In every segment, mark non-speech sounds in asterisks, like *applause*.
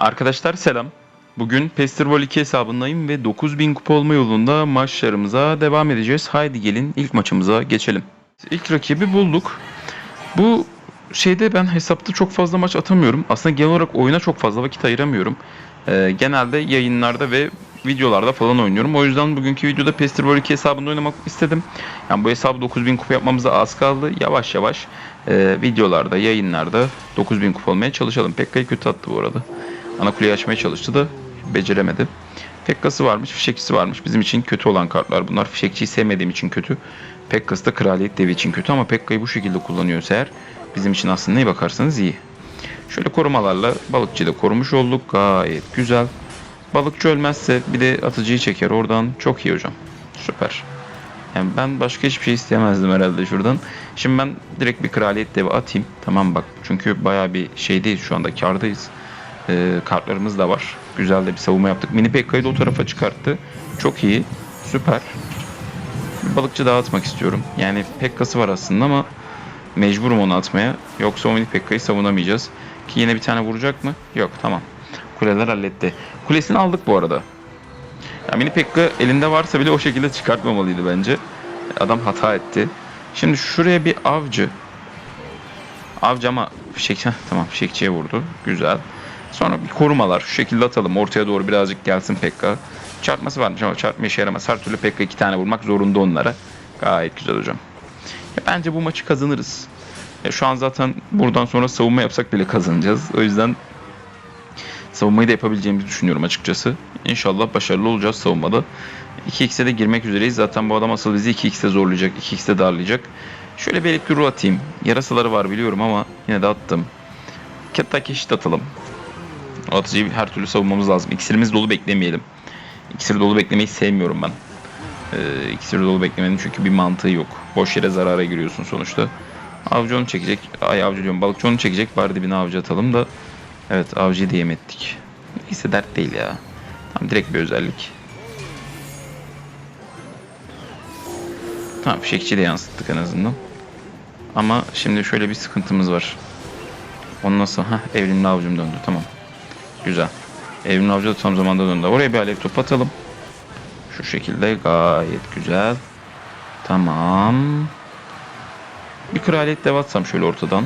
Arkadaşlar selam. Bugün Pestirbol 2 hesabındayım ve 9000 kupa olma yolunda maçlarımıza devam edeceğiz. Haydi gelin ilk maçımıza geçelim. İlk rakibi bulduk. Bu şeyde ben hesapta çok fazla maç atamıyorum. Aslında genel olarak oyuna çok fazla vakit ayıramıyorum. Ee, genelde yayınlarda ve videolarda falan oynuyorum. O yüzden bugünkü videoda Pestirbol 2 hesabında oynamak istedim. Yani bu hesabı 9000 kupa yapmamıza az kaldı. Yavaş yavaş e, videolarda, yayınlarda 9000 kupa olmaya çalışalım. Pekka'yı kötü attı bu arada. Ana kuleyi açmaya çalıştı da beceremedi. Pekka'sı varmış, fişekçisi varmış. Bizim için kötü olan kartlar bunlar. Fişekçiyi sevmediğim için kötü. Pekka'sı da kraliyet devi için kötü ama Pekka'yı bu şekilde kullanıyorsa eğer bizim için aslında iyi bakarsanız iyi. Şöyle korumalarla balıkçıyı da korumuş olduk. Gayet güzel. Balıkçı ölmezse bir de atıcıyı çeker oradan. Çok iyi hocam. Süper. Yani ben başka hiçbir şey isteyemezdim herhalde şuradan. Şimdi ben direkt bir kraliyet devi atayım. Tamam bak. Çünkü baya bir şeydeyiz şu anda. Kardayız. Ee, kartlarımız da var. Güzel de bir savunma yaptık. Mini Pekka'yı da o tarafa çıkarttı. Çok iyi. Süper. Bir balıkçı daha atmak istiyorum. Yani Pekka'sı var aslında ama mecburum onu atmaya. Yoksa o Mini Pekka'yı savunamayacağız. Ki yine bir tane vuracak mı? Yok tamam. Kuleler halletti. Kulesini aldık bu arada. Ya Mini Pekka elinde varsa bile o şekilde çıkartmamalıydı bence. Adam hata etti. Şimdi şuraya bir avcı. Avcı ama fişek, *laughs* tamam fişekçiye vurdu. Güzel. Sonra bir korumalar şu şekilde atalım. Ortaya doğru birazcık gelsin Pekka. Çarpması varmış ama çarpma işe yaramaz. Her türlü Pekka iki tane vurmak zorunda onlara. Gayet güzel hocam. Ya bence bu maçı kazanırız. Ya şu an zaten buradan sonra savunma yapsak bile kazanacağız. O yüzden savunmayı da yapabileceğimizi düşünüyorum açıkçası. İnşallah başarılı olacağız savunmada. 2x'e de girmek üzereyiz. Zaten bu adam asıl bizi 2x'e zorlayacak, 2x'e darlayacak. Şöyle bir elektro atayım. Yarasaları var biliyorum ama yine de attım. Kettaki eşit atalım. Atıcıyı her türlü savunmamız lazım. İksirimiz dolu beklemeyelim. İksir dolu beklemeyi sevmiyorum ben. Ee, iksir dolu beklemenin çünkü bir mantığı yok. Boş yere zarara giriyorsun sonuçta. Avcı onu çekecek. Ay avcı diyorum. Balıkçı onu çekecek. Bari dibine avcı atalım da. Evet avcıyı da yem ettik. Neyse dert değil ya. Tam direkt bir özellik. Tamam fişekçiyi de yansıttık en azından. Ama şimdi şöyle bir sıkıntımız var. Onu nasıl? Hah evrimli avcım döndü tamam. Güzel. Evrimli avcı da tam zamanda döndü. Oraya bir alev top atalım. Şu şekilde gayet güzel. Tamam. Bir kraliyet dev atsam şöyle ortadan.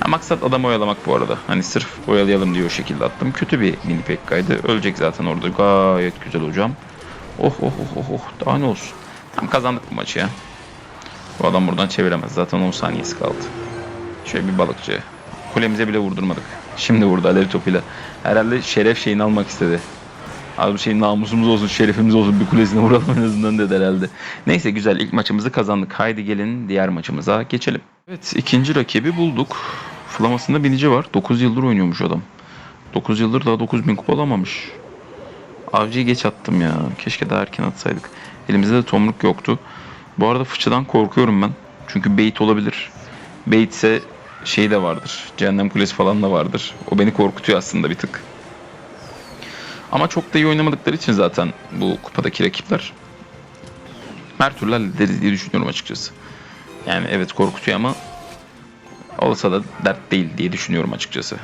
Ha, maksat adamı oyalamak bu arada. Hani sırf oyalayalım diye o şekilde attım. Kötü bir mini pekkaydı. Ölecek zaten orada. Gayet güzel hocam. Oh oh oh oh oh. Daha ne olsun. Tam kazandık bu maçı ya. Bu adam buradan çeviremez. Zaten 10 saniyesi kaldı. Şöyle bir balıkçı. Kulemize bile vurdurmadık. Şimdi vurdu alev topuyla. Herhalde şeref şeyini almak istedi. Abi şey namusumuz olsun, şerefimiz olsun bir kulesine vuralım en azından dedi herhalde. Neyse güzel ilk maçımızı kazandık. Haydi gelin diğer maçımıza geçelim. Evet ikinci rakibi bulduk. Flamasında binici var. 9 yıldır oynuyormuş adam. 9 yıldır daha 9000 kupa alamamış. Avcıyı geç attım ya. Keşke daha erken atsaydık. Elimizde de tomruk yoktu. Bu arada fıçıdan korkuyorum ben. Çünkü bait olabilir. Bait ise şey de vardır. Cehennem kulesi falan da vardır. O beni korkutuyor aslında bir tık. Ama çok da iyi oynamadıkları için zaten bu kupadaki rakipler her türlü hallederiz diye düşünüyorum açıkçası. Yani evet korkutuyor ama olsa da dert değil diye düşünüyorum açıkçası.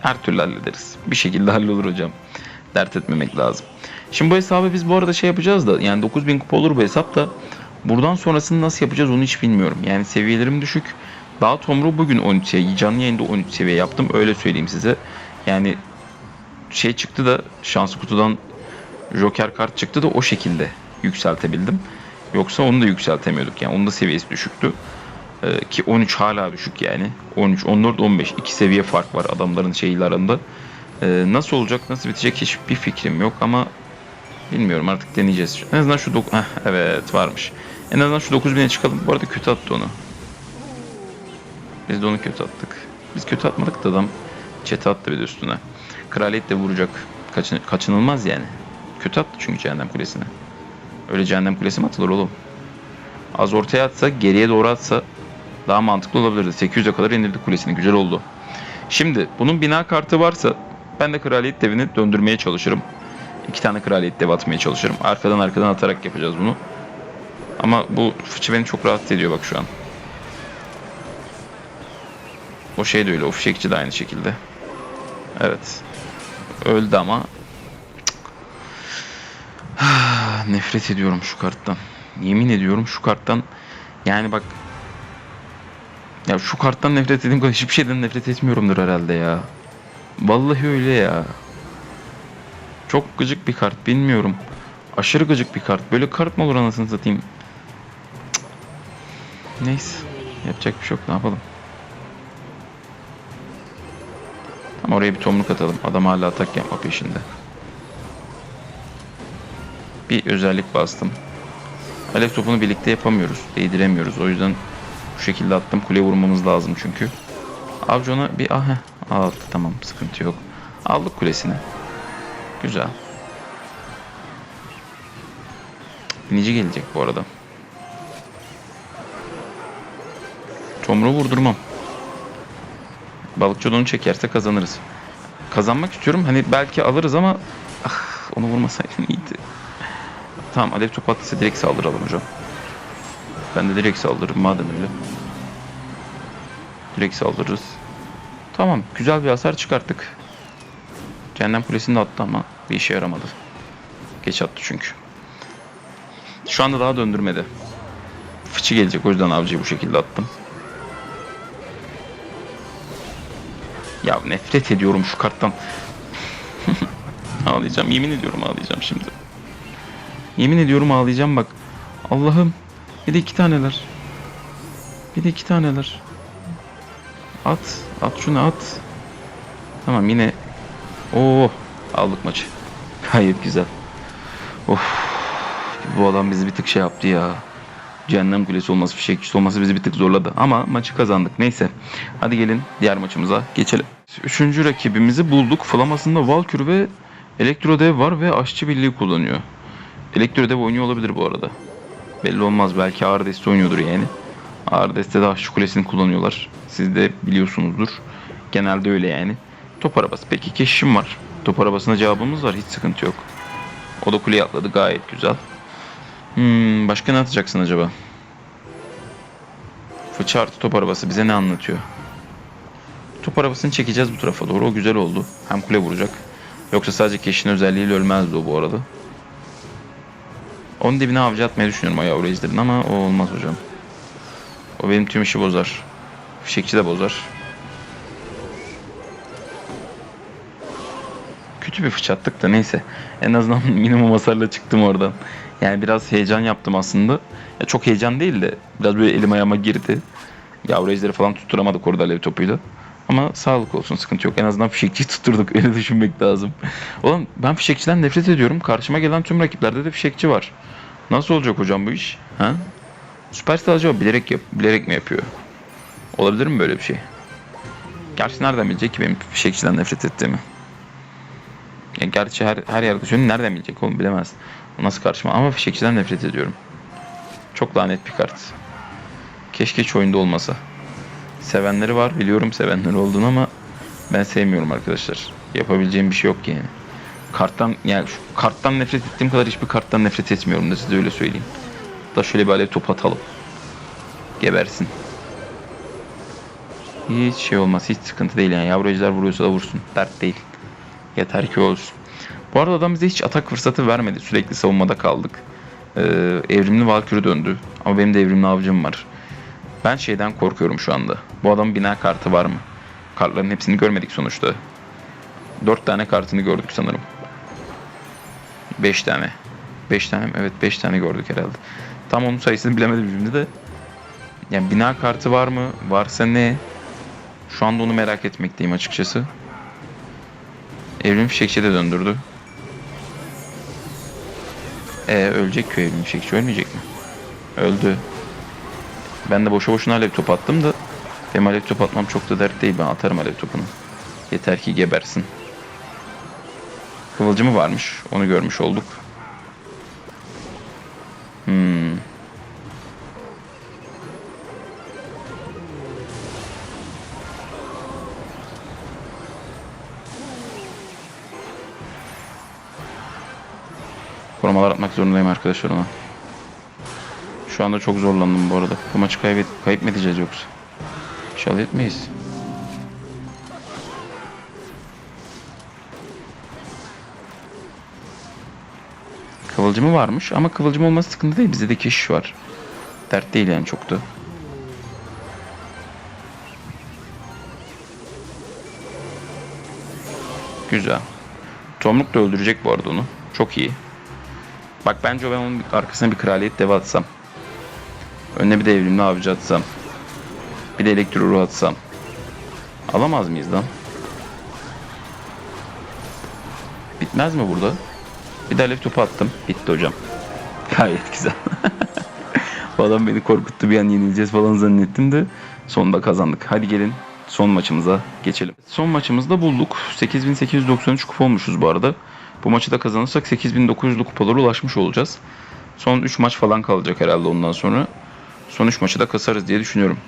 Her türlü hallederiz. Bir şekilde hallolur hocam. Dert etmemek lazım. Şimdi bu hesabı biz bu arada şey yapacağız da yani 9000 kupa olur bu hesap da buradan sonrasını nasıl yapacağız onu hiç bilmiyorum. Yani seviyelerim düşük. Daha Tomru bugün 13 seviye, canlı yayında 13 seviye yaptım öyle söyleyeyim size. Yani şey çıktı da şans kutudan Joker kart çıktı da o şekilde yükseltebildim. Yoksa onu da yükseltemiyorduk yani onun da seviyesi düşüktü. Ee, ki 13 hala düşük yani. 13, 14, 15 iki seviye fark var adamların şeyle arasında. Ee, nasıl olacak, nasıl bitecek hiçbir fikrim yok ama bilmiyorum artık deneyeceğiz. En azından şu dok- Heh, evet varmış. En azından şu 9000'e çıkalım. Bu arada kötü attı onu. Biz de onu kötü attık. Biz kötü atmadık da adam çete attı bir de üstüne. Kraliyet de vuracak. Kaçın- kaçınılmaz yani. Kötü attı çünkü cehennem kulesine. Öyle cehennem kulesi mi atılır oğlum? Az ortaya atsa, geriye doğru atsa daha mantıklı olabilirdi. 800'e kadar indirdi kulesini. Güzel oldu. Şimdi bunun bina kartı varsa ben de kraliyet devini döndürmeye çalışırım. İki tane kraliyet dev atmaya çalışırım. Arkadan arkadan atarak yapacağız bunu. Ama bu fıçı beni çok rahatsız ediyor bak şu an. O şey de öyle. O fişekçi de aynı şekilde. Evet. öldü ama. Cık. Nefret ediyorum şu karttan. Yemin ediyorum şu karttan. Yani bak. Ya şu karttan nefret ettiğim kadar hiçbir şeyden nefret etmiyorumdur herhalde ya. Vallahi öyle ya. Çok gıcık bir kart bilmiyorum. Aşırı gıcık bir kart. Böyle kart mı olur anasını satayım. Cık. Neyse. Yapacak bir şey yok. Ne yapalım? Tam oraya bir tomruk atalım. Adam hala atak yapma peşinde. Bir özellik bastım. Alev topunu birlikte yapamıyoruz. Değdiremiyoruz. O yüzden bu şekilde attım. Kule vurmamız lazım çünkü. Avcı ona bir ah heh, aldı. Tamam sıkıntı yok. Aldık kulesini. Güzel. Binici gelecek bu arada. Tomruğu vurdurmam. Balıkçı onu çekerse kazanırız. Kazanmak istiyorum. Hani belki alırız ama ah, onu vurmasaydım iyiydi. Tamam alev top attıysa direkt saldıralım hocam. Ben de direkt saldırırım madem öyle. Direkt saldırırız. Tamam güzel bir hasar çıkarttık. Cehennem kulesini de attı ama bir işe yaramadı. Geç attı çünkü. Şu anda daha döndürmedi. Fıçı gelecek o yüzden avcıyı bu şekilde attım. Ya nefret ediyorum şu karttan. *laughs* ağlayacağım. Yemin ediyorum ağlayacağım şimdi. Yemin ediyorum ağlayacağım bak. Allah'ım. Bir de iki taneler. Bir de iki taneler. At. At şunu at. Tamam yine. Oo, aldık maçı. Gayet güzel. Of. Bu adam bizi bir tık şey yaptı ya. Cehennem kulesi olması, fişekçisi olması bizi bir tık zorladı. Ama maçı kazandık. Neyse. Hadi gelin diğer maçımıza geçelim. Üçüncü rakibimizi bulduk. Flamasında Valkür ve Elektrodev var ve Aşçı Birliği kullanıyor. Elektrodev oynuyor olabilir bu arada. Belli olmaz. Belki ağır deste oynuyordur yani. Ağır destede Aşçı Kulesi'ni kullanıyorlar. Siz de biliyorsunuzdur. Genelde öyle yani. Top arabası. Peki keşişim var. Top arabasına cevabımız var. Hiç sıkıntı yok. O da kuleye atladı. Gayet güzel. Hmm, başka ne atacaksın acaba? Fıçı artı top arabası bize ne anlatıyor? Top arabasını çekeceğiz bu tarafa doğru. O güzel oldu. Hem kule vuracak. Yoksa sadece keşin özelliğiyle ölmezdi o bu arada. Onun dibine avcı atmayı düşünüyorum o yavru ejderin ama o olmaz hocam. O benim tüm işi bozar. Fişekçi de bozar. Kötü bir fıç attık da neyse. En azından *laughs* minimum hasarla çıktım oradan. Yani biraz heyecan yaptım aslında. Ya çok heyecan değil de biraz böyle elim ayağıma girdi. Yavru ejderi falan tutturamadık orada alev topuyla. Ama sağlık olsun sıkıntı yok. En azından fişekçiyi *laughs* tutturduk. Öyle düşünmek lazım. Oğlum ben fişekçiden nefret ediyorum. Karşıma gelen tüm rakiplerde de fişekçi var. Nasıl olacak hocam bu iş? Ha? Superstar acaba bilerek, yap bilerek mi yapıyor? Olabilir mi böyle bir şey? Gerçi nereden bilecek ki benim fişekçiden nefret ettiğimi? Ya gerçi her, her yerde söylüyorum. Nereden bilecek oğlum bilemez. Nasıl karşıma? Ama fişekçiden nefret ediyorum. Çok lanet bir kart. Keşke hiç oyunda olmasa. Sevenleri var biliyorum sevenleri olduğunu ama ben sevmiyorum arkadaşlar. Yapabileceğim bir şey yok yani. Karttan yani şu karttan nefret ettiğim kadar hiçbir karttan nefret etmiyorum da size öyle söyleyeyim. Da şöyle bir alev top atalım. Gebersin. Hiç şey olmaz. Hiç sıkıntı değil yani. Yavru vuruyorsa da vursun. Dert değil. Yeter ki olsun. Bu arada adam bize hiç atak fırsatı vermedi. Sürekli savunmada kaldık. Ee, evrimli Valkyrie döndü. Ama benim de evrimli avcım var. Ben şeyden korkuyorum şu anda. Bu adamın bina kartı var mı? Kartların hepsini görmedik sonuçta. 4 tane kartını gördük sanırım. 5 tane. 5 tane mi? Evet 5 tane gördük herhalde. Tam onun sayısını bilemedim şimdi de. Yani bina kartı var mı? Varsa ne? Şu anda onu merak etmekteyim açıkçası. Evrim Fişekçi de döndürdü. Ee ölecek Evrim Fişekçi ölmeyecek mi? Öldü. Ben de boşu boşuna alev top attım da benim alev atmam çok da dert değil. Ben atarım alev topunu. Yeter ki gebersin. Kıvılcımı varmış. Onu görmüş olduk. Patlamalar atmak zorundayım arkadaşlar ona. Şu anda çok zorlandım bu arada. Bu maçı kaybet kayıp mı edeceğiz yoksa? İnşallah etmeyiz. Kıvılcımı varmış ama kıvılcım olması sıkıntı değil. Bizde de keşiş var. Dert değil yani çok da. Güzel. Tomruk da öldürecek bu arada onu. Çok iyi. Bak bence ben onun arkasına bir kraliyet deve atsam. Önüne bir de evrimli avcı atsam. Bir de elektro ruhu atsam. Alamaz mıyız lan? Bitmez mi burada? Bir de alev topu attım. Bitti hocam. *laughs* Gayet güzel. *laughs* Bu adam beni korkuttu bir an yenileceğiz falan zannettim de sonunda kazandık. Hadi gelin son maçımıza geçelim. Son maçımızda bulduk. 8893 kupa olmuşuz bu arada. Bu maçı da kazanırsak 8900'lü kupalara ulaşmış olacağız. Son 3 maç falan kalacak herhalde ondan sonra. Son 3 maçı da kasarız diye düşünüyorum.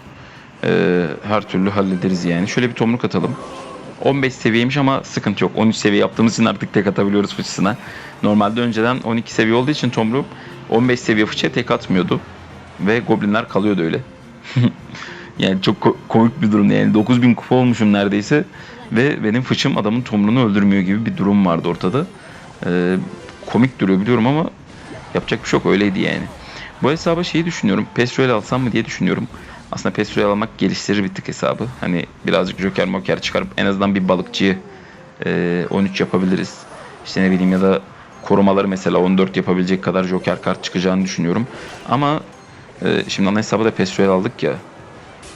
Ee, her türlü hallederiz yani. Şöyle bir tomruk atalım. 15 seviyeymiş ama sıkıntı yok. 13 seviye yaptığımız için artık tek atabiliyoruz fıçısına. Normalde önceden 12 seviye olduğu için tomruğum 15 seviye fıçıya tek atmıyordu. Ve goblinler kalıyordu öyle. *laughs* yani çok ko- komik bir durum. Yani 9000 kupa olmuşum neredeyse. Ve benim fıçım adamın tomruğunu öldürmüyor gibi bir durum vardı ortada. Ee, komik duruyor biliyorum ama yapacak bir şey yok öyleydi yani. Bu hesaba şeyi düşünüyorum. Pestroel alsam mı diye düşünüyorum. Aslında Pestroel almak geliştirir bir tık hesabı. Hani birazcık Joker Moker çıkarıp en azından bir balıkçıyı e, 13 yapabiliriz. İşte ne bileyim ya da korumaları mesela 14 yapabilecek kadar Joker kart çıkacağını düşünüyorum. Ama e, şimdi ana hesaba da Pestroel aldık ya.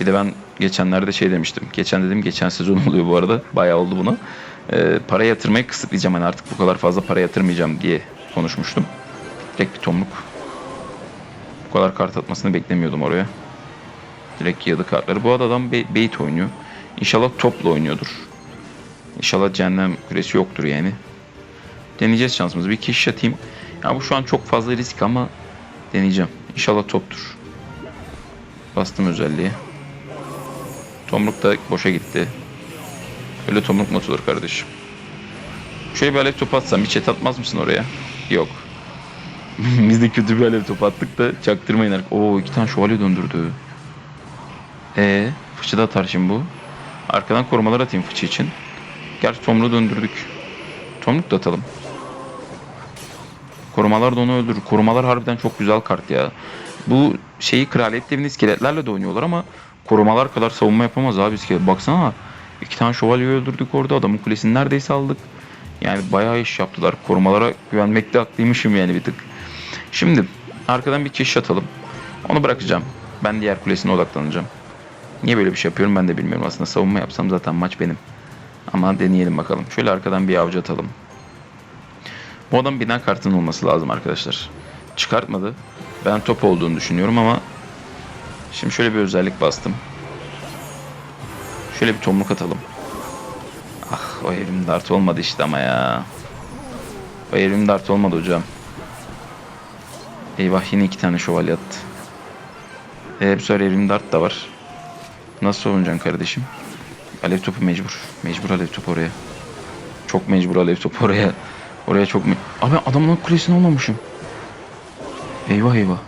Bir de ben geçenlerde şey demiştim. Geçen dedim geçen sezon *laughs* oluyor bu arada. Bayağı oldu bunu. E, para yatırmayı kısıtlayacağım. Hani artık bu kadar fazla para yatırmayacağım diye konuşmuştum. Direkt bir tomruk. Bu kadar kart atmasını beklemiyordum oraya. Direkt yığdı kartları. Bu adam be- bait oynuyor. İnşallah topla oynuyordur. İnşallah cehennem küresi yoktur yani. Deneyeceğiz şansımızı. Bir keşiş atayım. Ya bu şu an çok fazla risk ama deneyeceğim. İnşallah toptur. Bastım özelliği. Tomruk da boşa gitti. Öyle tomruk mu atılır kardeşim? Şöyle bir alev topu atsam bir chat atmaz mısın oraya? Yok. *laughs* Biz de kötü bir alev topu attık da çaktırmayın. artık. Oo iki tane şövalye döndürdü. Ee, fıçı da atar şimdi bu. Arkadan korumalar atayım fıçı için. Gerçi Tomruk'u döndürdük. Tomruk da atalım. Korumalar da onu öldürür. Korumalar harbiden çok güzel kart ya. Bu şeyi kraliyet devinin iskeletlerle de oynuyorlar ama korumalar kadar savunma yapamaz abi iskelet. Baksana iki tane şövalye öldürdük orada. Adamın kulesini neredeyse aldık. Yani bayağı iş yaptılar. Korumalara güvenmekte haklıymışım yani bir tık. Şimdi arkadan bir keşiş atalım. Onu bırakacağım. Ben diğer kulesine odaklanacağım. Niye böyle bir şey yapıyorum ben de bilmiyorum. Aslında savunma yapsam zaten maç benim. Ama deneyelim bakalım. Şöyle arkadan bir avcı atalım. Bu adam bina kartının olması lazım arkadaşlar. Çıkartmadı. Ben top olduğunu düşünüyorum ama şimdi şöyle bir özellik bastım. Şöyle bir tomruk atalım. Ah o evrim dart olmadı işte ama ya. O evrim dart olmadı hocam. Eyvah yine iki tane şövalye attı. E, bu sefer evrim dart da var. Nasıl oynayacaksın kardeşim? Alev topu mecbur. Mecbur alev topu oraya. Çok mecbur alev topu oraya. Oraya çok me... Abi adamın kulesini almamışım. Eyvah eyvah.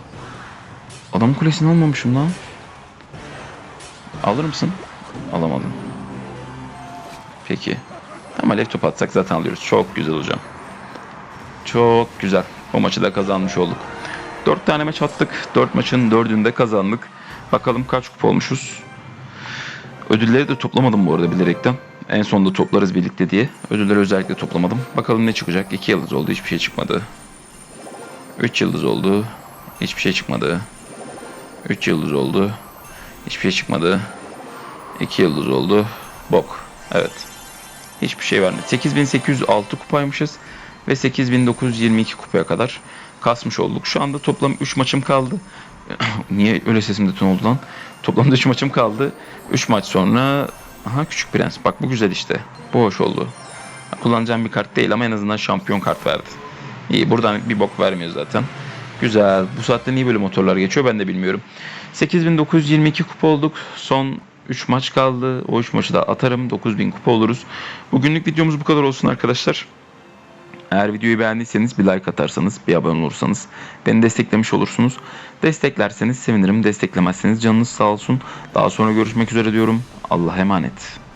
Adamın kulesini almamışım lan. Alır mısın? Alamadım. Peki. Ama alev topu atsak zaten alıyoruz. Çok güzel hocam. Çok güzel. O maçı da kazanmış olduk. 4 tane maç attık. 4 maçın 4'ünü de kazandık. Bakalım kaç kupa olmuşuz. Ödülleri de toplamadım bu arada bilerekten. En sonunda toplarız birlikte diye. Ödülleri özellikle toplamadım. Bakalım ne çıkacak. 2 yıldız oldu. Hiçbir şey çıkmadı. 3 yıldız oldu. Hiçbir şey çıkmadı. 3 yıldız oldu. Hiçbir şey çıkmadı. 2 yıldız oldu. Bok. Evet. Hiçbir şey vermedi. 8806 kupaymışız. Ve 8922 kupaya kadar kasmış olduk. Şu anda toplam 3 maçım kaldı. *clears throat* Niye öyle sesim de ton oldu lan? Toplamda 3 maçım kaldı. 3 maç sonra aha küçük prens. Bak bu güzel işte. Bu hoş oldu. Kullanacağım bir kart değil ama en azından şampiyon kart verdi. İyi buradan bir bok vermiyor zaten. Güzel. Bu saatte niye böyle motorlar geçiyor ben de bilmiyorum. 8922 kupa olduk. Son 3 maç kaldı. O 3 maçı da atarım. 9000 kupa oluruz. Bugünlük videomuz bu kadar olsun arkadaşlar. Eğer videoyu beğendiyseniz bir like atarsanız, bir abone olursanız beni desteklemiş olursunuz. Desteklerseniz sevinirim. Desteklemezseniz canınız sağ olsun. Daha sonra görüşmek üzere diyorum. Allah'a emanet.